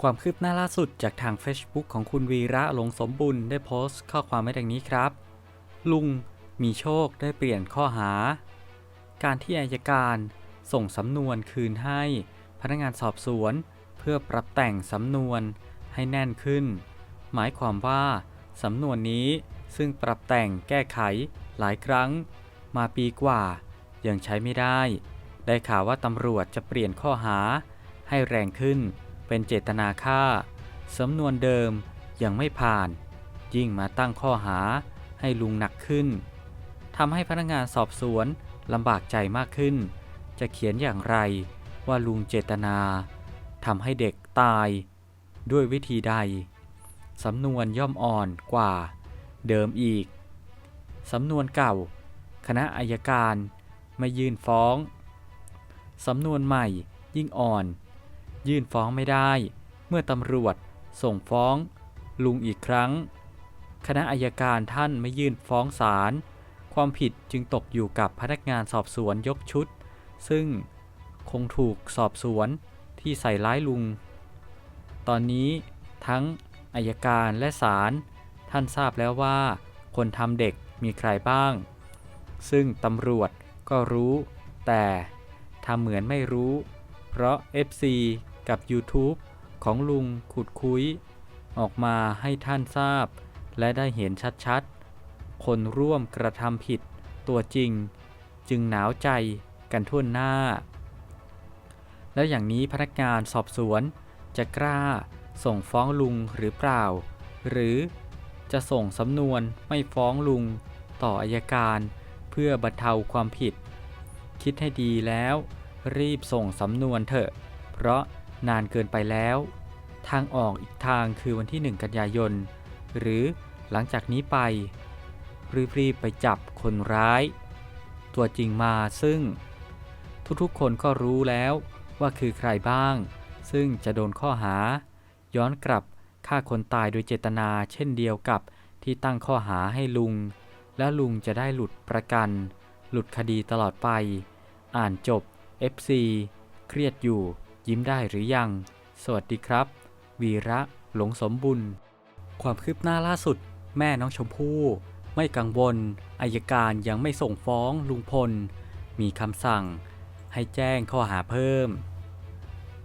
ความคืบหน้าล่าสุดจากทาง Facebook ของคุณวีระหลงสมบุญได้โพสต์ข้อความไว้ดังนี้ครับ ลุงมีโชคได้เปลี่ยนข้อหา การที่อายการส่งสำนวนคืนให้พนักงานสอบสวนเพื่อปรับแต่งสำนวนให้แน่นขึ้น หมายความว่าสำนวนนี้ซึ่งปรับแต่งแก้ไขหลายครั้ง มาปีกว่า ยังใช้ไม่ได้ ได้ข่าวว่าตำรวจจะเปลี่ยนข้อหาให้แรงขึ้น เป็นเจตนาฆ่า สำนวนเดิมยังไม่ผ่าน ยิ่งมาตั้งข้อหาให้ลุงหนักขึ้นทำให้พนักงานสอบสวนลำบากใจมากขึ้น จะเขียนอย่างไรว่าลุงเจตนาทำให้เด็กตาย ด้วยวิธีใด สำนวนย่อมอ่อนกว่า เดิมอีก สำนวนเก่า คณะอายการไม่ยื่นฟ้อง สำนวนใหม่ยิ่งอ่อน ยื่นฟ้องไม่ได้ เมื่อตำรวจส่งฟ้องลุงอีกครั้ง คณะอายการท่านไม่ยื่นฟ้องศาลความผิดจึงตกอยู่กับพนักงานสอบสวนยกชุด ซึ่งคงถูกสอบสวนที่ใส่ร้ายลุง ตอนนี้ทั้งอายการและศาลท่านทราบแล้วว่า คนทำเด็กมีใครบ้าง ซึ่งตำรวจก็รู้ แต่ทำเหมือนไม่รู้ เพราะ FC กับ YouTube ของลุงขุดคุย ออกมาให้ท่านทราบ และได้เห็นชัดๆ คนร่วมกระทำผิดตัวจริง จึงหนาวใจกันทั่วหน้า แล้วอย่างนี้พนักงานสอบสวนจะกล้าส่งฟ้องลุงหรือเปล่า หรือจะส่งสำนวนไม่ฟ้องลุงต่ออายการเพื่อบรรเทาความผิด คิดให้ดีแล้ว รีบส่งสำนวนเถอะ เพราะ นานเกินไปแล้ว ทางออกอีกทางคือวันที่ 1 กันยายน หรือหลังจากนี้ไป รีบๆไปจับคนร้าย ตัวจริงมาซึ่ง ทุกๆคนก็รู้แล้วว่าคือใครบ้าง ซึ่งจะโดนข้อหา ย้อนกลับฆ่าคนตายโดยเจตนาเช่นเดียวกับที่ตั้งข้อหาให้ลุง และลุงจะได้หลุดประกัน หลุดคดีตลอดไป อ่านจบ FC เครียดอยู่ ยิ้มได้หรือยัง สวัสดีครับ วีระหลงสมบุญ ความคืบหน้าล่าสุด แม่น้องชมพู่ไม่กังวลอายการยังไม่ส่งฟ้องลุงพล มีคำสั่ง ให้แจ้งข้อหาเพิ่ม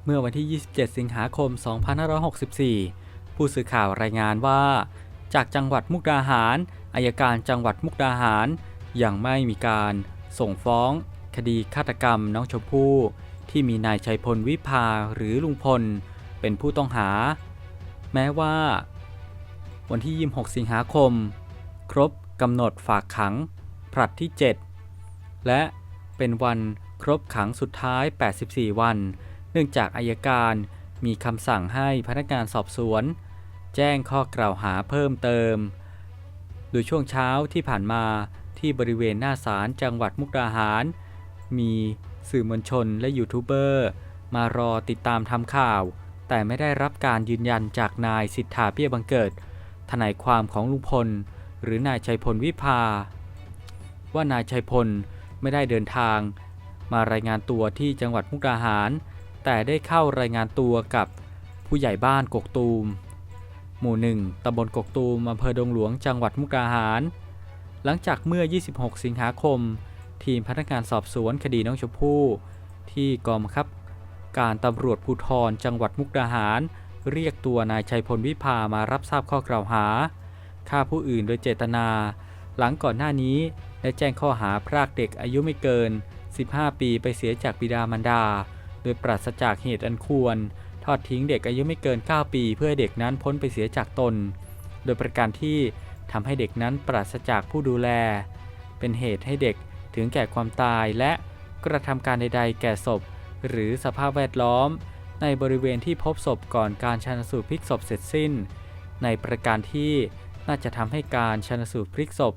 เมื่อวันที่ 27 สิงหาคม 2564 ผู้สื่อข่าวรายงานว่า จากจังหวัดมุกดาหารอายการจังหวัดมุกดาหารยังไม่มีการส่งฟ้อง คดีฆาตกรรมน้องชมพู่ ที่มีนายชัยพลวิภาหรือลุงพล เป็นผู้ต้องหา แม้ว่า วันที่ 26 สิงหาคม ครบกำหนดฝากขังผลัดที่ 7 และเป็นวันครบขังสุดท้าย 84 วัน เนื่องจากอายการมีคำสั่งให้พนักงานสอบสวน แจ้งข้อกล่าวหาเพิ่มเติม โดยช่วงเช้าที่ผ่านมาที่บริเวณหน้าศาลจังหวัดมุกดาหาร มี สื่อมวลชนและยูทูบเบอร์ มารอติดตามทำข่าว แต่ไม่ได้รับการยืนยันจากนายสิทธาเบี้ยบังเกิด ทนายความของลุงพล หรือนายชัยพลวิภา ว่านายชัยพลไม่ได้เดินทาง มารายงานตัวที่จังหวัดมุกดาหาร แต่ได้เข้ารายงานตัวกับผู้ใหญ่บ้านกกตูม หมู่หนึ่งตำบลกกตูมอำเภอดงหลวงจังหวัดมุกดาหาร หลังจากเมื่อ 26 สิงหาคม ทีมพนักงานสอบสวนคดีน้องชมพู่ ที่กองบังคับ การตำรวจภูธรจังหวัดมุกดาหาร เรียกตัวนายชัยพลวิภามารับทราบข้อกล่าวหาฆ่าผู้อื่นโดยเจตนา หลังก่อนหน้านี้ได้แจ้งข้อหาพรากเด็กอายุไม่เกิน 15 ปีไปเสียจากบิดามารดา โดยปราศจากเหตุอันควร ทอดทิ้งเด็กอายุไม่เกิน 9 ปี เพื่อเด็กนั้นพ้นไปเสียจากตน โดยประการที่ทำให้เด็กนั้นปราศจากผู้ดูแล เป็นเหตุให้เด็ก ถึงแก่ความตายและกระทำการใดๆ แก่ศพ หรือสภาพแวดล้อม ในบริเวณที่พบศพก่อนการชันสูตรพลิกศพเสร็จสิ้น ในประการที่น่าจะทำให้การชันสูตรพลิกศพ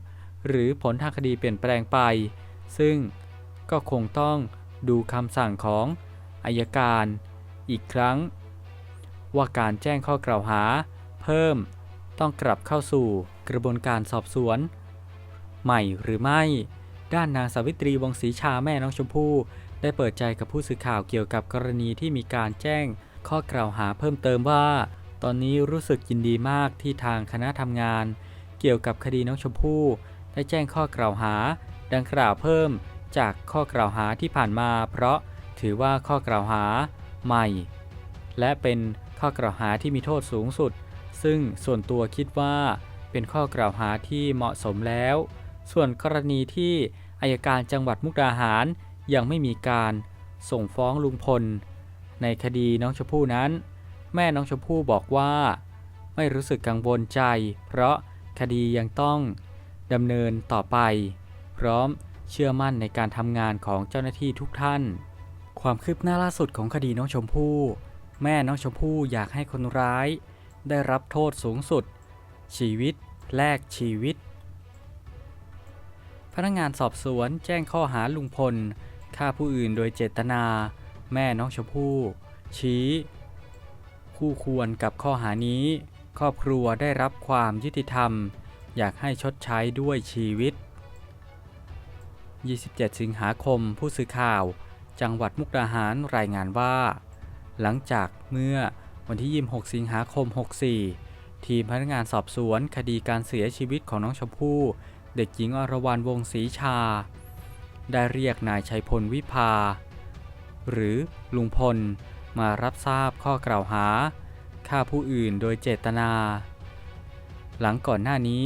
หรือผลทางคดีเปลี่ยนแปลงไป ซึ่งก็คงต้องดูคำสั่งของอายการอีกครั้ง ว่าการแจ้งข้อกล่าวหา เพิ่มต้องกลับเข้าสู่กระบวนการสอบสวน ใหม่หรือไม่ ด้านนางสาวิตรีวงศรีชาแม่น้องชมพู่ได้เปิดใจกับผู้สื่อข่าวเกี่ยวกับกรณีที่มีการแจ้ง ข้อกล่าวหาเพิ่มเติมว่า ตอนนี้รู้สึกยินดีมากที่ทางคณะทำงาน เกี่ยวกับคดีน้องชมพู่ได้แจ้งข้อกล่าวหา ดังกล่าวเพิ่มจากข้อกล่าวหาที่ผ่านมา เพราะถือว่าข้อกล่าวหาใหม่ และเป็นข้อกล่าวหาที่มีโทษสูงสุด ซึ่งส่วนตัวคิดว่าเป็นข้อกล่าวหาที่เหมาะสมแล้ว ส่วนกรณีที่อายการจังหวัดมุกดาหารยังไม่มีการส่งฟ้องลุงพล ในคดีน้องชมพู่นั้น แม่น้องชมพู่บอกว่า ไม่รู้สึกกังวลใจ เพราะคดียังต้องดำเนินต่อไป พร้อมเชื่อมั่นในการทำงานของเจ้าหน้าที่ทุกท่าน ความคืบหน้าล่าสุดของคดีน้องชมพู่ แม่น้องชมพู่อยากให้คนร้าย ได้รับโทษสูงสุด ชีวิตแลกชีวิต พนักงานสอบสวนแจ้งข้อหาลุงพลฆ่าผู้อื่นโดยเจตนา แม่น้องชมพู่ ชี้ คู่ควรกับข้อหานี้ ครอบครัวได้รับความยุติธรรม อยากให้ชดใช้ด้วยชีวิต 27 สิงหาคมผู้สื่อข่าว จังหวัดมุกดาหารรายงานว่า หลังจากเมื่อวันที่ 26 สิงหาคม 64 ทีมพนักงานสอบสวนคดีการเสียชีวิตของน้องชมพู่ เด็กหญิงอรวรรณวงศรีชา ได้เรียกนายชัยพลวิภา หรือลุงพลมารับทราบข้อกล่าวหาฆ่าผู้อื่นโดยเจตนา หลังก่อนหน้านี้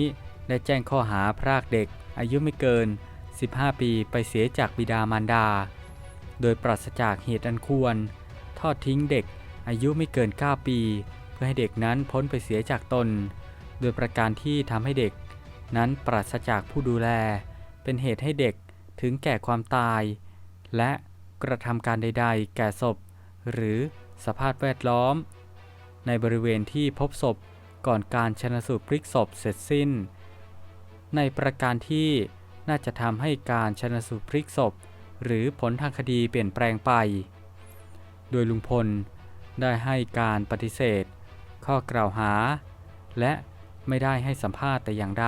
ได้แจ้งข้อหาพรากเด็กอายุไม่เกิน 15 ปีไปเสียจากบิดามารดา โดยปราศจากเหตุอันควร ทอดทิ้งเด็กอายุไม่เกิน 9 ปี เพื่อให้เด็กนั้นพ้นไปเสียจากตน โดยประการที่ทำให้เด็ก นั้นปราศจากผู้ดูแล เป็นเหตุให้เด็กถึงแก่ความตาย และกระทำการใด ๆ แก่ศพ หรือสภาพแวดล้อม ในบริเวณที่พบศพก่อนการชนสูตรพลิกศพเสร็จสิ้น ในประการที่น่าจะทำให้การชนสูตรพลิกศพ หรือผลทางคดีเปลี่ยนแปลงไป โดยลุงพลได้ให้การปฏิเสธ ข้อกล่าวหา และ ไม่ได้ให้สัมภาษณ์แต่อย่างใด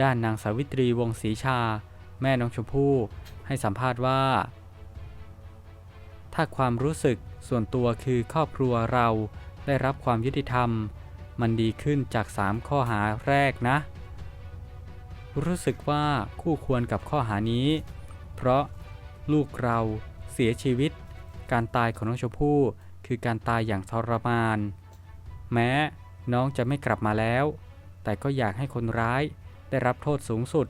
ด้านนางสาวิตรีวงศรีชา แม่น้องชมพู่ให้สัมภาษณ์ว่า ถ้าความรู้สึกส่วนตัวคือครอบครัวเราได้รับความยุติธรรม มันดีขึ้นจาก 3 ข้อหาแรกนะ รู้สึกว่าคู่ควรกับข้อหานี้ เพราะลูกเราเสียชีวิต การตายของน้องชมพู่คือการตายอย่างทรมาน แม้ น้องจะไม่กลับมาแล้ว แต่ก็อยากให้คนร้ายได้รับโทษสูงสุด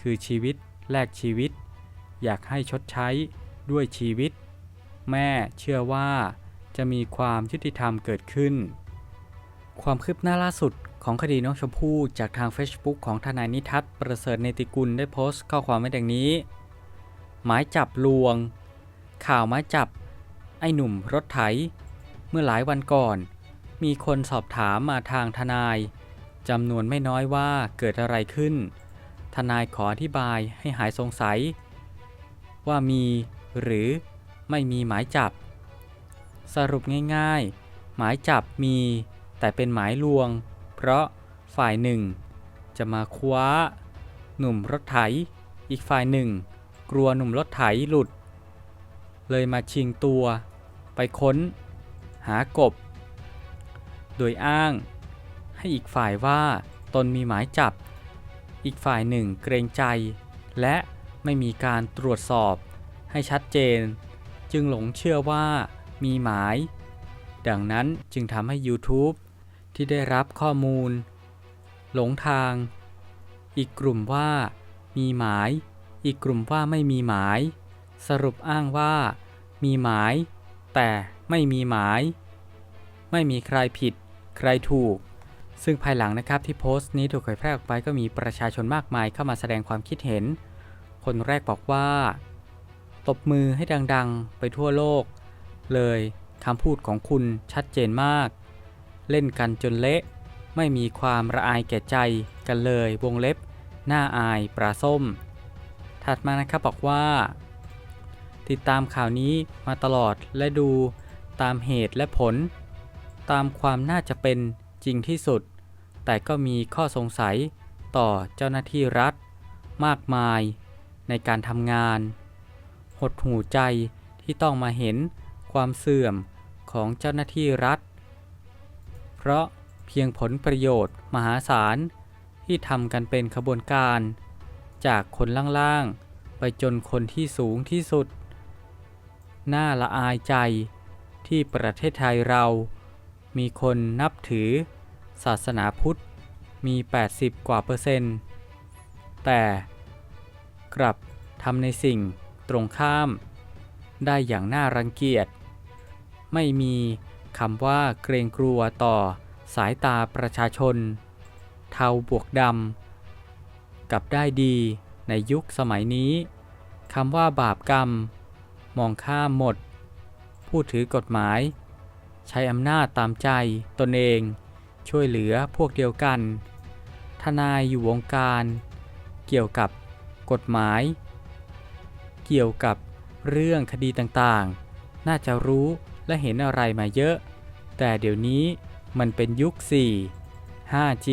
คือชีวิตแลกชีวิต อยากให้ชดใช้ด้วยชีวิต แม่เชื่อว่าจะมีความยุติธรรมเกิดขึ้น ความคืบหน้าล่าสุดของคดีน้องชมพู่จากทาง Facebook ของทนายนิทัศน์ประเสริฐเนติกุลได้โพสต์ข้อความไว้ดังนี้ หมายจับลวง ข่าวหมายจับ ไอ้หนุ่มรถไถ เมื่อหลายวันก่อน มีคนสอบถามมาทางทนายจำนวนไม่น้อยว่าเกิดอะไรขึ้น ทนายขออธิบายให้หายสงสัย ว่ามีหรือไม่มีหมายจับ สรุปง่ายๆ หมายจับมี แต่เป็นหมายลวง เพราะฝ่ายหนึ่ง จะมาคว้า หนุ่มรถไถ อีกฝ่ายหนึ่ง กลัวหนุ่มรถไถหลุด เลยมาชิงตัว ไปค้น หากบ โดยอ้าง ให้อีกฝ่ายว่าตนมีหมายจับ อีกฝ่ายหนึ่งเกรงใจ และไม่มีการตรวจสอบให้ชัดเจน จึงหลงเชื่อว่ามีหมาย ดังนั้นจึงทำให้ YouTube ที่ได้รับข้อมูล หลงทาง อีกกลุ่มว่ามีหมาย อีกกลุ่มว่าไม่มีหมาย สรุปอ้างว่า มีหมาย แต่ไม่มีหมาย ไม่มีใครผิด ใครถูก ซึ่งภายหลังนะครับที่โพสต์นี้ถูกเผยแพร่ออกไปก็มีประชาชนมากมายเข้ามาแสดงความคิดเห็น คนแรกบอกว่า ตบมือให้ดังๆ ไปทั่วโลก เลยคำพูดของคุณชัดเจนมาก เล่นกันจนเละ ไม่มีความระอายแก่ใจกันเลยวงเล็บ หน้าอายปลาส้ม ถัดมานะครับบอกว่า ติดตามข่าวนี้มาตลอดและดูตามเหตุและผล ตามความน่าจะเป็นจริงที่สุด แต่ก็มีข้อสงสัยต่อเจ้าหน้าที่รัฐ มากมายในการทำงาน หดหูใจที่ต้องมาเห็นความเสื่อมของเจ้าหน้าที่รัฐ เพราะเพียงผลประโยชน์มหาศาลที่ทำกันเป็นขบวนการ จากคนล่างๆ ไปจนคนที่สูงที่สุด น่าละอายใจที่ประเทศไทยเรา มีคนนับถือ ศาสนาพุทธมี 80 กว่าเปอร์เซ็นต์ แต่กลับทำในสิ่งตรงข้าม ได้อย่างน่ารังเกียจ ไม่มีคำว่าเกรงกลัวต่อสายตาประชาชน เทาบวกดำกลับได้ดีในยุคสมัยนี้คำว่าบาปกรรม มองข้ามหมด ผู้ถือกฎหมาย ใช้อำนาจตามใจตนเอง ช่วยเหลือพวกเดียวกัน ทนายอยู่วงการ เกี่ยวกับกฎหมาย เกี่ยวกับเรื่องคดีต่างๆ น่าจะรู้และเห็นอะไรมาเยอะ แต่เดี๋ยวนี้มันเป็นยุค 4 5G